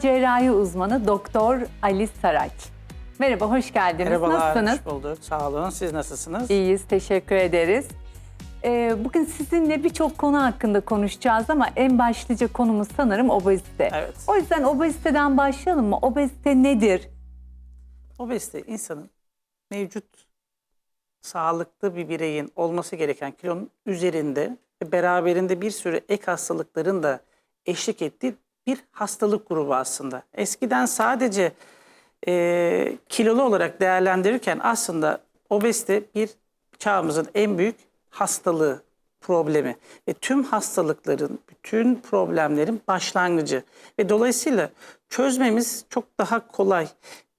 Cerrahi uzmanı Doktor Ali Saraç. Merhaba, hoş geldiniz. Merhabalar, Nasılsınız? hoş bulduk. Sağ olun. Siz nasılsınız? İyiyiz, teşekkür ederiz. Ee, bugün sizinle birçok konu hakkında konuşacağız ama en başlıca konumuz sanırım obezite. Evet. O yüzden obeziteden başlayalım mı? Obezite nedir? Obezite insanın mevcut sağlıklı bir bireyin olması gereken kilonun üzerinde ve beraberinde bir sürü ek hastalıkların da eşlik ettiği bir hastalık grubu aslında. Eskiden sadece e, kilolu olarak değerlendirirken aslında obezite bir çağımızın en büyük hastalığı, problemi ve tüm hastalıkların, bütün problemlerin başlangıcı ve dolayısıyla çözmemiz çok daha kolay.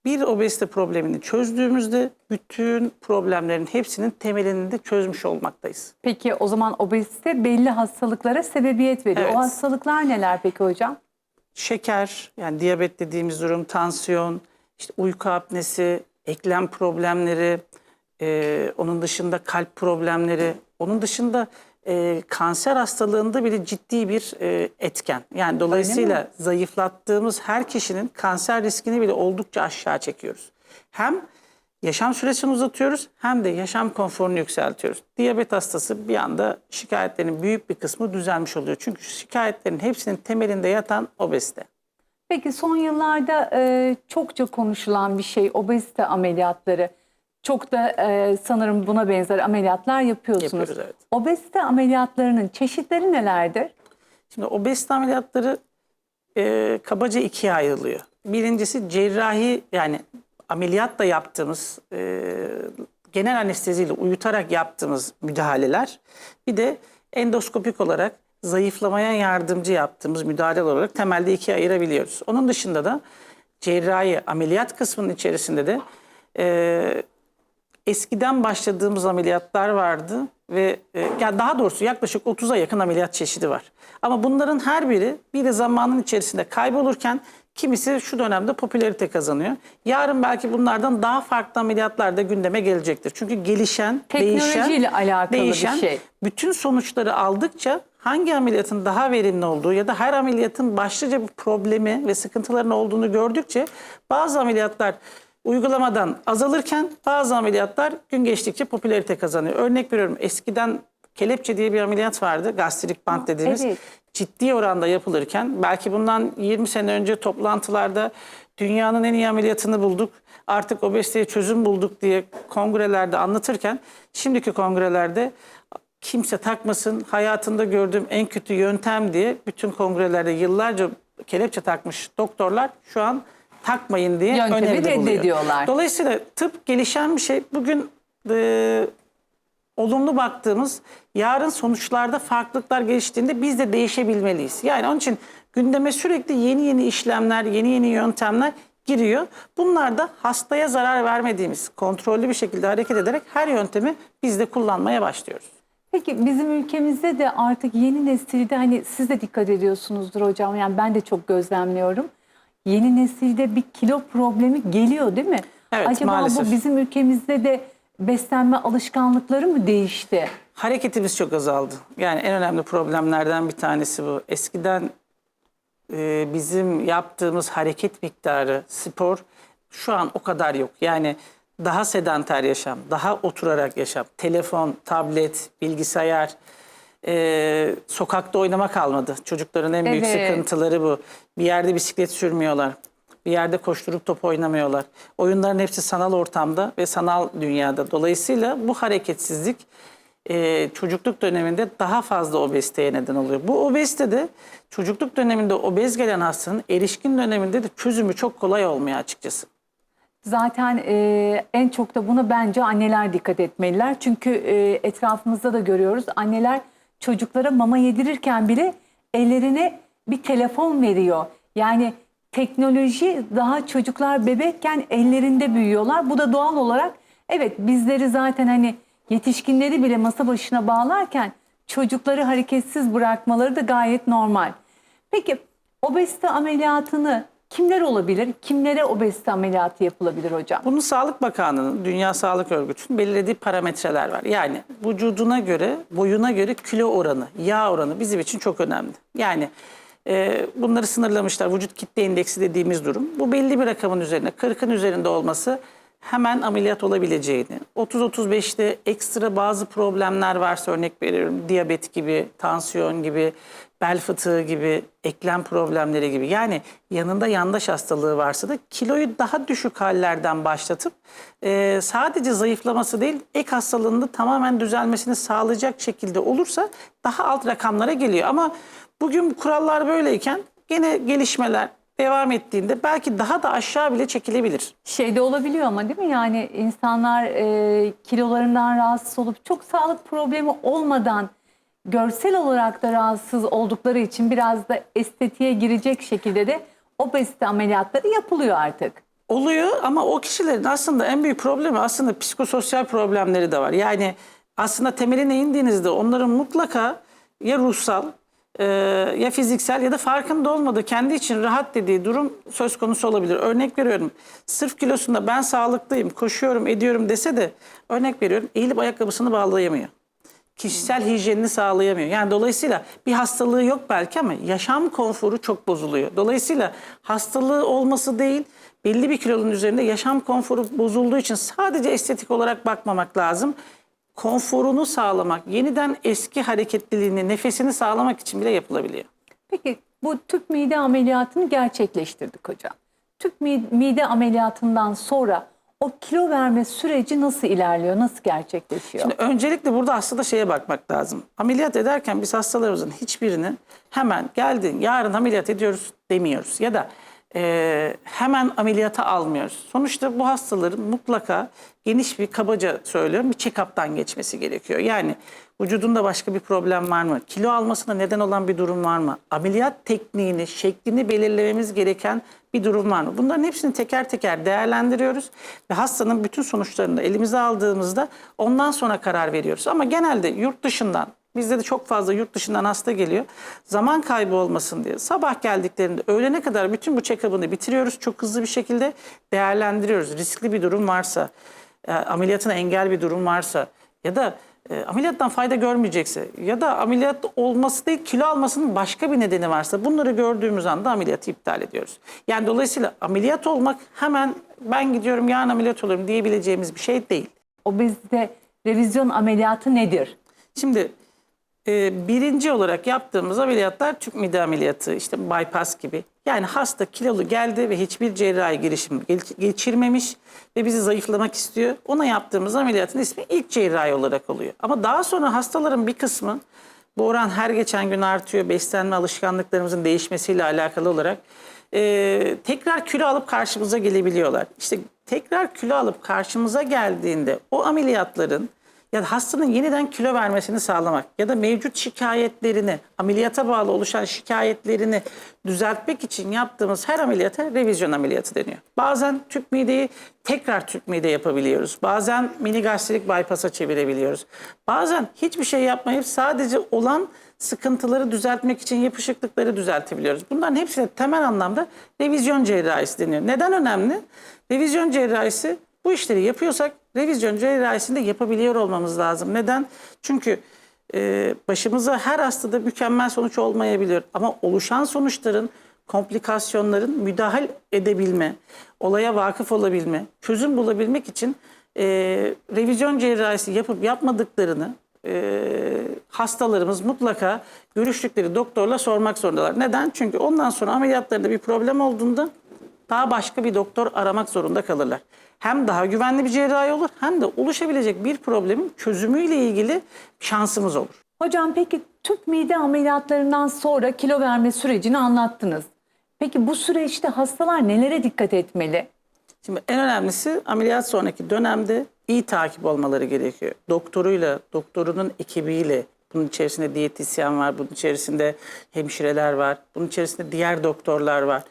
Bir obezite problemini çözdüğümüzde bütün problemlerin hepsinin temelini de çözmüş olmaktayız. Peki o zaman obezite belli hastalıklara sebebiyet veriyor. Evet. O hastalıklar neler peki hocam? Şeker yani diyabet dediğimiz durum, tansiyon, işte uyku apnesi, eklem problemleri, e, onun dışında kalp problemleri, onun dışında e, kanser hastalığında bile ciddi bir e, etken. Yani dolayısıyla zayıflattığımız her kişinin kanser riskini bile oldukça aşağı çekiyoruz. Hem yaşam süresini uzatıyoruz hem de yaşam konforunu yükseltiyoruz. Diyabet hastası bir anda şikayetlerin büyük bir kısmı düzelmiş oluyor. Çünkü şikayetlerin hepsinin temelinde yatan obezite. Peki son yıllarda e, çokça konuşulan bir şey obezite ameliyatları. Çok da e, sanırım buna benzer ameliyatlar yapıyorsunuz. Yapıyoruz, evet. Obezite ameliyatlarının çeşitleri nelerdir? Şimdi obezite ameliyatları e, kabaca ikiye ayrılıyor. Birincisi cerrahi yani ameliyatla yaptığımız e, genel anesteziyle uyutarak yaptığımız müdahaleler. Bir de endoskopik olarak zayıflamaya yardımcı yaptığımız müdahale olarak temelde ikiye ayırabiliyoruz. Onun dışında da cerrahi ameliyat kısmının içerisinde de e, eskiden başladığımız ameliyatlar vardı ve e, ya daha doğrusu yaklaşık 30'a yakın ameliyat çeşidi var. Ama bunların her biri bir de zamanın içerisinde kaybolurken kimisi şu dönemde popülarite kazanıyor. Yarın belki bunlardan daha farklı ameliyatlar da gündeme gelecektir. Çünkü gelişen, Teknolojiyle değişen, alakalı bir değişen, şey. bütün sonuçları aldıkça hangi ameliyatın daha verimli olduğu ya da her ameliyatın başlıca bir problemi ve sıkıntıların olduğunu gördükçe bazı ameliyatlar uygulamadan azalırken bazı ameliyatlar gün geçtikçe popülarite kazanıyor. Örnek veriyorum eskiden kelepçe diye bir ameliyat vardı. Gastrik bant dediğimiz. evet. Ciddi oranda yapılırken belki bundan 20 sene önce toplantılarda dünyanın en iyi ameliyatını bulduk. Artık obeziteye çözüm bulduk diye kongrelerde anlatırken şimdiki kongrelerde kimse takmasın hayatında gördüğüm en kötü yöntem diye bütün kongrelerde yıllarca kelepçe takmış doktorlar şu an takmayın diye Yöntemi öneride buluyor. reddediyorlar. Dolayısıyla tıp gelişen bir şey. Bugün e, olumlu baktığımız yarın sonuçlarda farklılıklar geliştiğinde biz de değişebilmeliyiz. Yani onun için gündeme sürekli yeni yeni işlemler, yeni yeni yöntemler giriyor. Bunlar da hastaya zarar vermediğimiz, kontrollü bir şekilde hareket ederek her yöntemi biz de kullanmaya başlıyoruz. Peki bizim ülkemizde de artık yeni nesilde hani siz de dikkat ediyorsunuzdur hocam. Yani ben de çok gözlemliyorum. Yeni nesilde bir kilo problemi geliyor değil mi? Evet, Acaba maalesef. bu bizim ülkemizde de beslenme alışkanlıkları mı değişti? Hareketimiz çok azaldı. Yani en önemli problemlerden bir tanesi bu. Eskiden e, bizim yaptığımız hareket miktarı, spor şu an o kadar yok. Yani daha sedanter yaşam, daha oturarak yaşam, telefon, tablet, bilgisayar, e, sokakta oynama kalmadı. Çocukların en büyük Evet. sıkıntıları bu. Bir yerde bisiklet sürmüyorlar. Bir yerde koşturup top oynamıyorlar. Oyunların hepsi sanal ortamda ve sanal dünyada. Dolayısıyla bu hareketsizlik e, çocukluk döneminde daha fazla obeziteye neden oluyor. Bu obezite de çocukluk döneminde obez gelen hastanın erişkin döneminde de çözümü çok kolay olmuyor açıkçası. Zaten e, en çok da buna bence anneler dikkat etmeliler. Çünkü e, etrafımızda da görüyoruz. Anneler çocuklara mama yedirirken bile ellerine bir telefon veriyor. Yani teknoloji daha çocuklar bebekken ellerinde büyüyorlar. Bu da doğal olarak evet bizleri zaten hani yetişkinleri bile masa başına bağlarken çocukları hareketsiz bırakmaları da gayet normal. Peki obezite ameliyatını kimler olabilir? Kimlere obezite ameliyatı yapılabilir hocam? Bunun Sağlık Bakanlığı'nın, Dünya Sağlık Örgütü'nün belirlediği parametreler var. Yani vücuduna göre, boyuna göre kilo oranı, yağ oranı bizim için çok önemli. Yani E, bunları sınırlamışlar. Vücut kitle indeksi dediğimiz durum. Bu belli bir rakamın üzerine 40'ın üzerinde olması hemen ameliyat olabileceğini, 30-35'te ekstra bazı problemler varsa örnek veriyorum diyabet gibi, tansiyon gibi, bel fıtığı gibi, eklem problemleri gibi yani yanında yandaş hastalığı varsa da kiloyu daha düşük hallerden başlatıp e, sadece zayıflaması değil ek hastalığının da tamamen düzelmesini sağlayacak şekilde olursa daha alt rakamlara geliyor. Ama bugün kurallar böyleyken gene gelişmeler devam ettiğinde belki daha da aşağı bile çekilebilir. Şeyde olabiliyor ama değil mi? Yani insanlar e, kilolarından rahatsız olup çok sağlık problemi olmadan görsel olarak da rahatsız oldukları için biraz da estetiğe girecek şekilde de obezite ameliyatları yapılıyor artık. Oluyor ama o kişilerin aslında en büyük problemi aslında psikososyal problemleri de var. Yani aslında temeline indiğinizde onların mutlaka ya ruhsal e, ya fiziksel ya da farkında olmadığı kendi için rahat dediği durum söz konusu olabilir. Örnek veriyorum sırf kilosunda ben sağlıklıyım koşuyorum ediyorum dese de örnek veriyorum eğilip ayakkabısını bağlayamıyor kişisel hijyenini sağlayamıyor. Yani dolayısıyla bir hastalığı yok belki ama yaşam konforu çok bozuluyor. Dolayısıyla hastalığı olması değil belli bir kilonun üzerinde yaşam konforu bozulduğu için sadece estetik olarak bakmamak lazım. Konforunu sağlamak, yeniden eski hareketliliğini, nefesini sağlamak için bile yapılabiliyor. Peki bu tüp mide ameliyatını gerçekleştirdik hocam. Tüp mi- mide ameliyatından sonra o kilo verme süreci nasıl ilerliyor, nasıl gerçekleşiyor? Şimdi öncelikle burada aslında şeye bakmak lazım. Ameliyat ederken biz hastalarımızın hiçbirini hemen geldin yarın ameliyat ediyoruz demiyoruz. Ya da e, hemen ameliyata almıyoruz. Sonuçta bu hastaların mutlaka geniş bir kabaca söylüyorum bir check-up'tan geçmesi gerekiyor. Yani vücudunda başka bir problem var mı? Kilo almasına neden olan bir durum var mı? Ameliyat tekniğini, şeklini belirlememiz gereken bir durum var mı? Bunların hepsini teker teker değerlendiriyoruz ve hastanın bütün sonuçlarını elimize aldığımızda ondan sonra karar veriyoruz. Ama genelde yurt dışından Bizde de çok fazla yurt dışından hasta geliyor. Zaman kaybı olmasın diye. Sabah geldiklerinde öğlene kadar bütün bu check-up'ını bitiriyoruz. Çok hızlı bir şekilde değerlendiriyoruz. Riskli bir durum varsa, e, ameliyatına engel bir durum varsa ya da e, ameliyattan fayda görmeyecekse ya da ameliyat olması değil kilo almasının başka bir nedeni varsa bunları gördüğümüz anda ameliyatı iptal ediyoruz. Yani dolayısıyla ameliyat olmak hemen ben gidiyorum yarın ameliyat olurum diyebileceğimiz bir şey değil. Obezite revizyon ameliyatı nedir? Şimdi e, birinci olarak yaptığımız ameliyatlar tüp mide ameliyatı, işte bypass gibi. Yani hasta kilolu geldi ve hiçbir cerrahi girişim geçirmemiş ve bizi zayıflamak istiyor. Ona yaptığımız ameliyatın ismi ilk cerrahi olarak oluyor. Ama daha sonra hastaların bir kısmı bu oran her geçen gün artıyor. Beslenme alışkanlıklarımızın değişmesiyle alakalı olarak e, tekrar kilo alıp karşımıza gelebiliyorlar. İşte tekrar kilo alıp karşımıza geldiğinde o ameliyatların ya da hastanın yeniden kilo vermesini sağlamak ya da mevcut şikayetlerini, ameliyata bağlı oluşan şikayetlerini düzeltmek için yaptığımız her ameliyata revizyon ameliyatı deniyor. Bazen tüp mideyi tekrar tüp mide yapabiliyoruz. Bazen mini gastrik bypass'a çevirebiliyoruz. Bazen hiçbir şey yapmayıp sadece olan sıkıntıları düzeltmek için yapışıklıkları düzeltebiliyoruz. Bunların hepsine temel anlamda revizyon cerrahisi deniyor. Neden önemli? Revizyon cerrahisi bu işleri yapıyorsak revizyon cerrahisini de yapabiliyor olmamız lazım. Neden? Çünkü e, başımıza her hastada mükemmel sonuç olmayabilir. Ama oluşan sonuçların, komplikasyonların müdahale edebilme, olaya vakıf olabilme, çözüm bulabilmek için e, revizyon cerrahisi yapıp yapmadıklarını e, hastalarımız mutlaka görüştükleri doktorla sormak zorundalar. Neden? Çünkü ondan sonra ameliyatlarında bir problem olduğunda daha başka bir doktor aramak zorunda kalırlar. Hem daha güvenli bir cerrahi olur hem de oluşabilecek bir problemin çözümüyle ilgili şansımız olur. Hocam peki tüp mide ameliyatlarından sonra kilo verme sürecini anlattınız. Peki bu süreçte hastalar nelere dikkat etmeli? Şimdi en önemlisi ameliyat sonraki dönemde iyi takip olmaları gerekiyor. Doktoruyla, doktorunun ekibiyle, bunun içerisinde diyetisyen var, bunun içerisinde hemşireler var, bunun içerisinde diğer doktorlar var.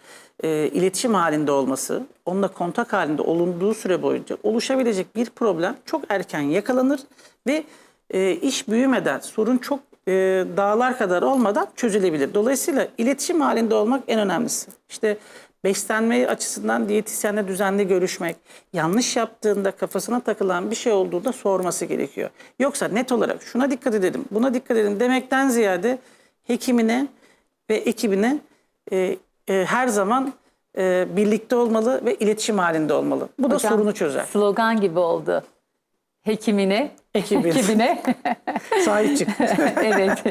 E, iletişim halinde olması, onunla kontak halinde olunduğu süre boyunca oluşabilecek bir problem çok erken yakalanır ve e, iş büyümeden, sorun çok e, dağlar kadar olmadan çözülebilir. Dolayısıyla iletişim halinde olmak en önemlisi. İşte beslenme açısından diyetisyenle düzenli görüşmek, yanlış yaptığında kafasına takılan bir şey olduğunda sorması gerekiyor. Yoksa net olarak şuna dikkat edelim, buna dikkat edelim demekten ziyade hekimine ve ekibine e, e, her zaman e, birlikte olmalı ve iletişim halinde olmalı. Bu da Hocam, sorunu çözer. Slogan gibi oldu. Hekimine, Ekibine. ekibine. Sahip çık. evet.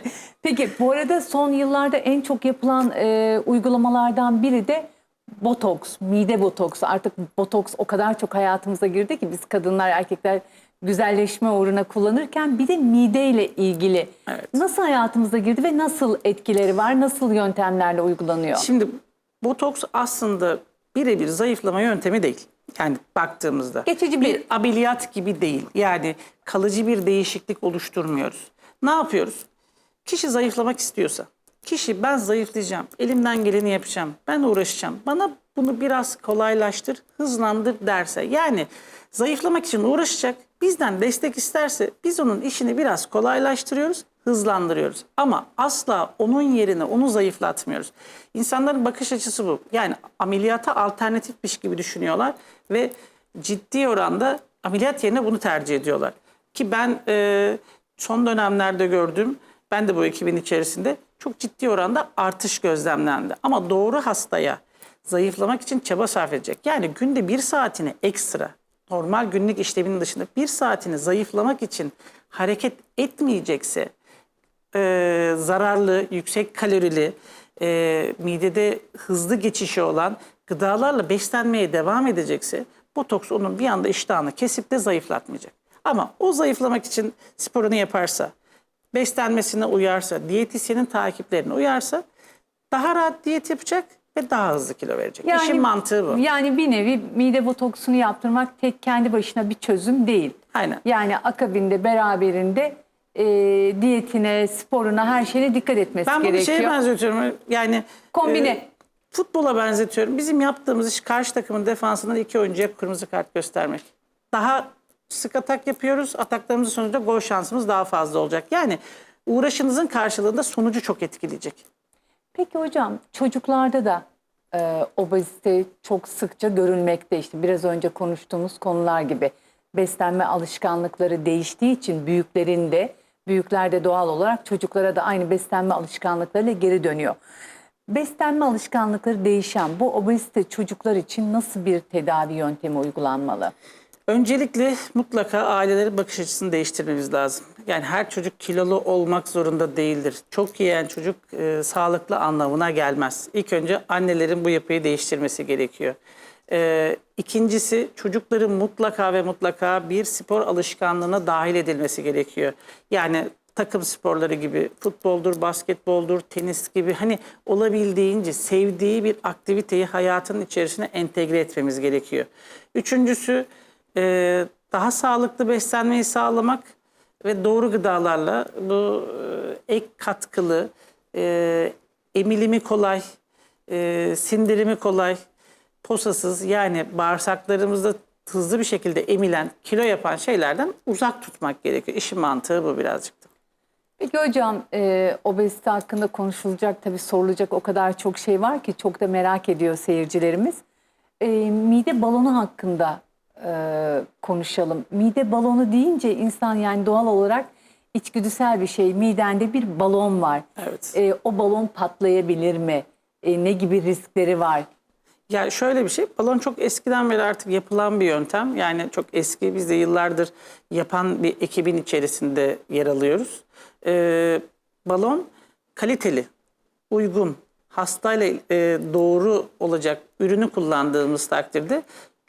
Peki bu arada son yıllarda en çok yapılan e, uygulamalardan biri de botoks, mide botoksu. Artık botoks o kadar çok hayatımıza girdi ki biz kadınlar, erkekler güzelleşme uğruna kullanırken bir de mideyle ilgili Evet. nasıl hayatımıza girdi ve nasıl etkileri var, nasıl yöntemlerle uygulanıyor? Şimdi botoks aslında birebir zayıflama yöntemi değil. Yani baktığımızda. Geçici bir- bir ameliyat gibi değil. Yani kalıcı bir değişiklik oluşturmuyoruz. Ne yapıyoruz? Kişi zayıflamak istiyorsa, kişi ben zayıflayacağım, elimden geleni yapacağım, ben uğraşacağım, bana bunu biraz kolaylaştır, hızlandır derse, yani zayıflamak için uğraşacak, bizden destek isterse biz onun işini biraz kolaylaştırıyoruz, hızlandırıyoruz. Ama asla onun yerine onu zayıflatmıyoruz. İnsanların bakış açısı bu. Yani ameliyata alternatifmiş gibi düşünüyorlar ve ciddi oranda ameliyat yerine bunu tercih ediyorlar. Ki ben e, son dönemlerde gördüm, ben de bu ekibin içerisinde çok ciddi oranda artış gözlemlendi. Ama doğru hastaya zayıflamak için çaba sarf edecek. Yani günde bir saatini ekstra, normal günlük işleminin dışında bir saatini zayıflamak için hareket etmeyecekse, e, zararlı, yüksek kalorili, e, midede hızlı geçişi olan gıdalarla beslenmeye devam edecekse botoks onun bir anda iştahını kesip de zayıflatmayacak. Ama o zayıflamak için sporunu yaparsa, beslenmesine uyarsa, diyetisyenin takiplerine uyarsa daha rahat diyet yapacak ve daha hızlı kilo verecek. İşin mantığı bu. Yani bir nevi mide botoksunu yaptırmak tek kendi başına bir çözüm değil. Aynen. Yani akabinde beraberinde e, diyetine, sporuna, her şeyine dikkat etmesi Ben gerekiyor. şeye benzetiyorum. Yani Kombine. e, futbola benzetiyorum. Bizim yaptığımız iş karşı takımın defansından iki oyuncuya kırmızı kart göstermek. Daha sık atak yapıyoruz. Ataklarımızın sonucunda gol şansımız daha fazla olacak. Yani uğraşınızın karşılığında sonucu çok etkileyecek. Peki hocam çocuklarda da e, obezite çok sıkça görülmekte işte biraz önce konuştuğumuz konular gibi beslenme alışkanlıkları değiştiği için büyüklerin de büyükler de doğal olarak çocuklara da aynı beslenme alışkanlıklarıyla geri dönüyor. Beslenme alışkanlıkları değişen bu obezite çocuklar için nasıl bir tedavi yöntemi uygulanmalı? Öncelikle mutlaka ailelerin bakış açısını değiştirmemiz lazım. Yani her çocuk kilolu olmak zorunda değildir. Çok yiyen çocuk e, sağlıklı anlamına gelmez. İlk önce annelerin bu yapıyı değiştirmesi gerekiyor. E, ikincisi çocukların mutlaka ve mutlaka bir spor alışkanlığına dahil edilmesi gerekiyor. Yani takım sporları gibi futboldur, basketboldur, tenis gibi hani olabildiğince sevdiği bir aktiviteyi hayatın içerisine entegre etmemiz gerekiyor. Üçüncüsü e, daha sağlıklı beslenmeyi sağlamak ve doğru gıdalarla bu e, ek katkılı, e, emilimi kolay, e, sindirimi kolay, posasız yani bağırsaklarımızda hızlı bir şekilde emilen, kilo yapan şeylerden uzak tutmak gerekiyor. İşin mantığı bu birazcık da. Peki hocam e, obezite hakkında konuşulacak tabii sorulacak o kadar çok şey var ki çok da merak ediyor seyircilerimiz. E, mide balonu hakkında e, konuşalım. Mide balonu deyince insan yani doğal olarak içgüdüsel bir şey. Midende bir balon var. Evet. E, o balon patlayabilir mi? E, ne gibi riskleri var? Yani şöyle bir şey, balon çok eskiden beri artık yapılan bir yöntem. Yani çok eski, biz de yıllardır yapan bir ekibin içerisinde yer alıyoruz. Ee, balon kaliteli, uygun, hastayla e, doğru olacak ürünü kullandığımız takdirde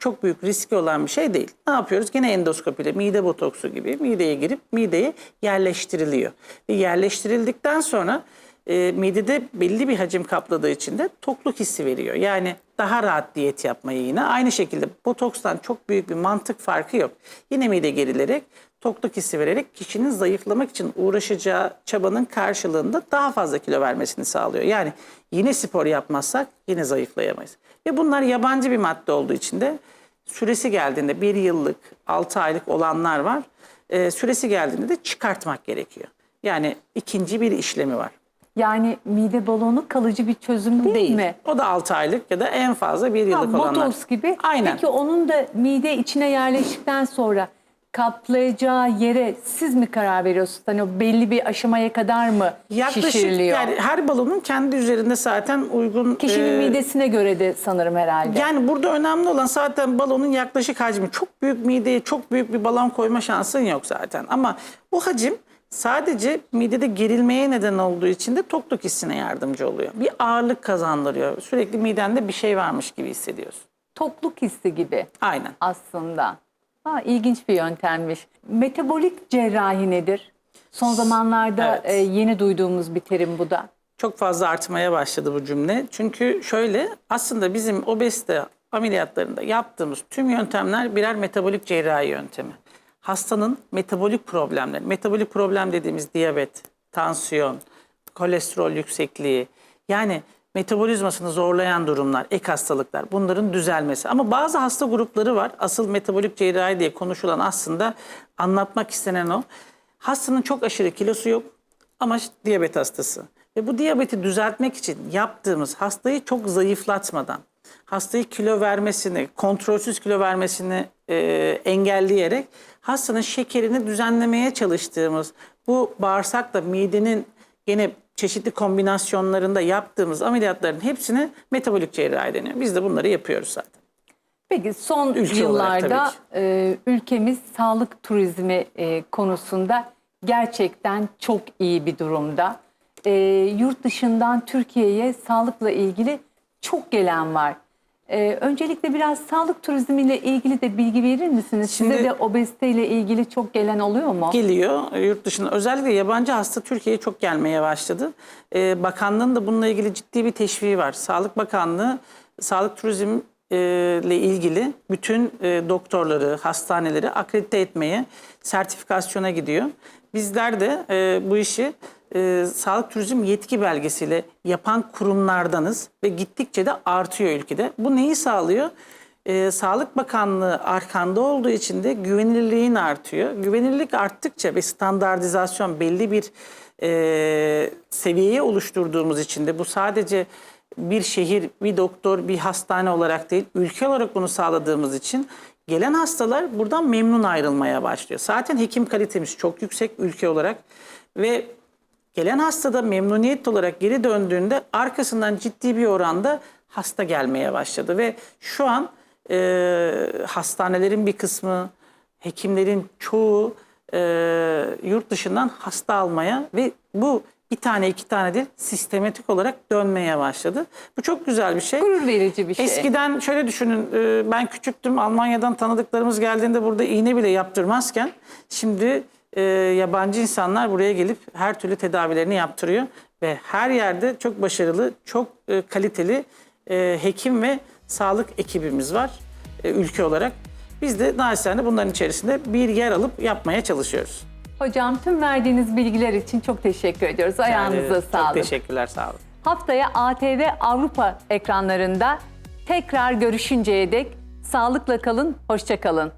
çok büyük riski olan bir şey değil. Ne yapıyoruz? Gene endoskopiyle mide botoksu gibi mideye girip mideye yerleştiriliyor. Ve yerleştirildikten sonra e, midede belli bir hacim kapladığı için de tokluk hissi veriyor. Yani daha rahat diyet yapmayı yine. Aynı şekilde botokstan çok büyük bir mantık farkı yok. Yine mide gerilerek tokluk hissi vererek kişinin zayıflamak için uğraşacağı çabanın karşılığında daha fazla kilo vermesini sağlıyor. Yani yine spor yapmazsak yine zayıflayamayız. Ve bunlar yabancı bir madde olduğu için de süresi geldiğinde bir yıllık, altı aylık olanlar var. Ee, süresi geldiğinde de çıkartmak gerekiyor. Yani ikinci bir işlemi var. Yani mide balonu kalıcı bir çözüm değil, Değil. mi? O da 6 aylık ya da en fazla bir Ha, yıllık olanlar. botoks gibi. Aynen. Peki onun da mide içine yerleştikten sonra kaplayacağı yere siz mi karar veriyorsunuz? Hani o belli bir aşamaya kadar mı Yaklaşık şişiriliyor? yani her balonun kendi üzerinde zaten uygun Kişinin e, midesine göre de sanırım herhalde. Yani burada önemli olan zaten balonun yaklaşık hacmi. Çok büyük mideye çok büyük bir balon koyma şansın yok zaten. Ama bu hacim sadece midede gerilmeye neden olduğu için de tokluk hissine yardımcı oluyor. Bir ağırlık kazandırıyor. Sürekli midende bir şey varmış gibi hissediyorsun. Tokluk hissi gibi Aynen. aslında. Ha, ilginç bir yöntemmiş. Metabolik cerrahi nedir? Son zamanlarda Evet. e, yeni duyduğumuz bir terim bu da. Çok fazla artmaya başladı bu cümle. Çünkü şöyle aslında bizim obezite ameliyatlarında yaptığımız tüm yöntemler birer metabolik cerrahi yöntemi. Hastanın metabolik problemleri, metabolik problem dediğimiz diyabet, tansiyon, kolesterol yüksekliği yani metabolizmasını zorlayan durumlar, ek hastalıklar bunların düzelmesi. Ama bazı hasta grupları var. Asıl metabolik cerrahi diye konuşulan aslında anlatmak istenen o. Hastanın çok aşırı kilosu yok ama diyabet hastası. Ve bu diyabeti düzeltmek için yaptığımız hastayı çok zayıflatmadan, hastayı kilo vermesini, kontrolsüz kilo vermesini e, engelleyerek hastanın şekerini düzenlemeye çalıştığımız bu bağırsakla midenin gene çeşitli kombinasyonlarında yaptığımız ameliyatların hepsine metabolik cerrahi deniyor. Biz de bunları yapıyoruz zaten. Peki son Ülke yıllarda e, ülkemiz sağlık turizmi e, konusunda gerçekten çok iyi bir durumda. E, yurt dışından Türkiye'ye sağlıkla ilgili çok gelen var. E, öncelikle biraz sağlık turizmiyle ilgili de bilgi verir misiniz? Size Şimdi- de obeziteyle ilgili çok gelen oluyor mu? geliyor yurt dışında. Özellikle yabancı hasta Türkiye'ye çok gelmeye başladı. Ee, bakanlığın da bununla ilgili ciddi bir teşviği var. Sağlık Bakanlığı sağlık turizm ile ilgili bütün e, doktorları, hastaneleri akredite etmeye, sertifikasyona gidiyor. Bizler de e, bu işi e, sağlık turizm yetki belgesiyle yapan kurumlardanız ve gittikçe de artıyor ülkede. Bu neyi sağlıyor? Ee, Sağlık Bakanlığı arkanda olduğu için de güvenilirliğin artıyor. Güvenilirlik arttıkça ve standartizasyon belli bir e, seviyeye oluşturduğumuz için de bu sadece bir şehir, bir doktor, bir hastane olarak değil, ülke olarak bunu sağladığımız için gelen hastalar buradan memnun ayrılmaya başlıyor. Zaten hekim kalitemiz çok yüksek ülke olarak ve Gelen hastada memnuniyet olarak geri döndüğünde arkasından ciddi bir oranda hasta gelmeye başladı ve şu an e, hastanelerin bir kısmı, hekimlerin çoğu e, yurt dışından hasta almaya ve bu bir tane iki tane değil sistematik olarak dönmeye başladı. Bu çok güzel bir şey. Gurur verici bir şey. Eskiden şöyle düşünün e, ben küçüktüm Almanya'dan tanıdıklarımız geldiğinde burada iğne bile yaptırmazken şimdi e, yabancı insanlar buraya gelip her türlü tedavilerini yaptırıyor ve her yerde çok başarılı, çok e, kaliteli e, hekim ve sağlık ekibimiz var e, ülke olarak. Biz de naçizane bunların içerisinde bir yer alıp yapmaya çalışıyoruz. Hocam tüm verdiğiniz bilgiler için çok teşekkür ediyoruz. Ayağınıza Yani sağlık. Çok teşekkürler, sağ olun. Haftaya ATV Avrupa ekranlarında tekrar görüşünceye dek sağlıkla kalın, hoşça kalın.